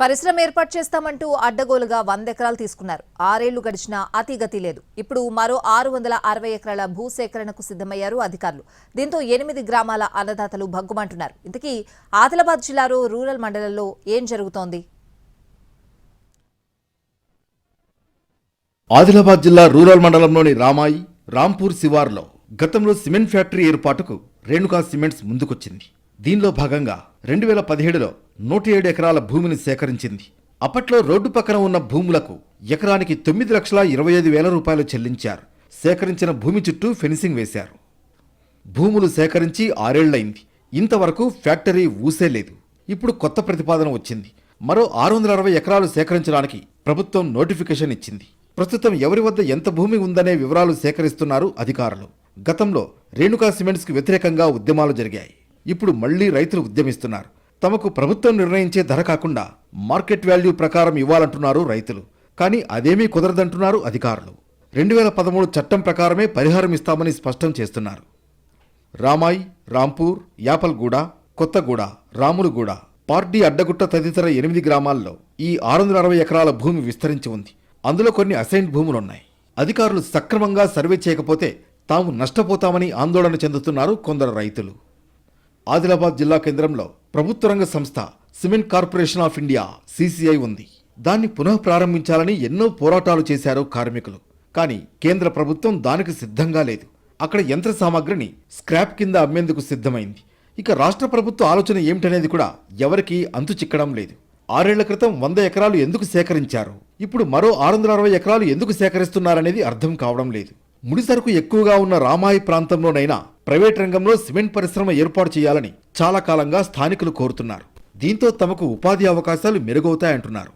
పరిశ్రమ ఏర్పాటు చేస్తామంటూ అడ్డగోలుగా వంద ఎకరాలు తీసుకున్నారు. ఆరేళ్ళు గడిచినా అతి గతి లేదు. ఇప్పుడు మరో ఆరు వందల అరవై ఎకరాల భూసేకరణకు సిద్ధమయ్యారు అధికారులు. దీంతో ఎనిమిది గ్రామాల అన్నదాతలు భగ్గుమంటున్నారు. ఇంతకీ ఆదిలాబాద్ జిల్లాలో రూరల్ మండలంలో ఏం జరుగుతోంది? ఆదిలాబాద్ జిల్లా రూరల్ మండలంలోని రామాయి రాంపూర్ శివార్లో గతంలో సిమెంట్ ఫ్యాక్టరీ ఏర్పాటుకు రేణుకా సిమెంట్స్ ముందుకొచ్చింది. దీనిలో భాగంగా రెండు వేల పదిహేడులో నూట ఏడు ఎకరాల భూమిని సేకరించింది. అప్పట్లో రోడ్డు పక్కన ఉన్న భూములకు ఎకరానికి తొమ్మిది లక్షల ఇరవై ఐదు వేల రూపాయలు చెల్లించారు. సేకరించిన భూమి చుట్టూ ఫెన్సింగ్ వేశారు. భూములు సేకరించి ఆరేళ్ళైంది. ఇంతవరకు ఫ్యాక్టరీ ఊసే లేదు. ఇప్పుడు కొత్త ప్రతిపాదన వచ్చింది. మరో ఆరు వందల అరవై ఎకరాలు సేకరించడానికి ప్రభుత్వం నోటిఫికేషన్ ఇచ్చింది. ప్రస్తుతం ఎవరి వద్ద ఎంత భూమి ఉందనే వివరాలు సేకరిస్తున్నారు అధికారులు. గతంలో రేణుకా సిమెంట్స్కి వ్యతిరేకంగా ఉద్యమాలు జరిగాయి. ఇప్పుడు మళ్ళీ రైతులు ఉద్యమిస్తున్నారు. తమకు ప్రభుత్వం నిర్ణయించే ధర కాకుండా మార్కెట్ వాల్యూ ప్రకారం ఇవ్వాలంటున్నారు రైతులు. కానీ అదేమీ కుదరదంటున్నారు అధికారులు. రెండు వేల పదమూడు చట్టం ప్రకారమే పరిహారం ఇస్తామని స్పష్టం చేస్తున్నారు. రామాయ్ రాంపూర్ యాపల్గూడ కొత్తగూడ రాములుగూడ పార్టీ అడ్డగుట్ట తదితర ఎనిమిది గ్రామాల్లో ఈ ఆరు వందల అరవై ఎకరాల భూమి విస్తరించి ఉంది. అందులో కొన్ని అసైన్డ్ భూములున్నాయి. అధికారులు సక్రమంగా సర్వే చేయకపోతే తాము నష్టపోతామని ఆందోళన చెందుతున్నారు కొందరు రైతులు. ఆదిలాబాద్ జిల్లా కేంద్రంలో ప్రభుత్వ రంగ సంస్థ cement corporation of India CCI ఉంది. దాన్ని పునః ప్రారంభించాలని ఎన్నో పోరాటాలు చేశారు కార్మికులు. కానీ కేంద్ర ప్రభుత్వం దానికి సిద్ధంగా లేదు. అక్కడ యంత్ర సామాగ్రిని స్క్రాప్ కింద అమ్మేందుకు సిద్ధమైంది. ఇక రాష్ట్ర ప్రభుత్వ ఆలోచన ఏమిటనేది కూడా ఎవరికీ అంతు చిక్కడం లేదు. ఆరేళ్ళ క్రితం వంద ఎకరాలు ఎందుకు సేకరించారు? ఇప్పుడు మరో ఆరు వందల అరవై ఎకరాలు ఎందుకు సేకరిస్తున్నారనేది అర్థం కావడం లేదు. ముడి సరుకు ఎక్కువగా ఉన్న రామాయి ప్రాంతంలోనైనా ప్రైవేట్ రంగంలో సిమెంట్ పరిశ్రమ ఏర్పాటు చేయాలని చాలా కాలంగా స్థానికులు కోరుతున్నారు. దీంతో తమకు ఉపాధి అవకాశాలు మెరుగవుతాయంటున్నారు.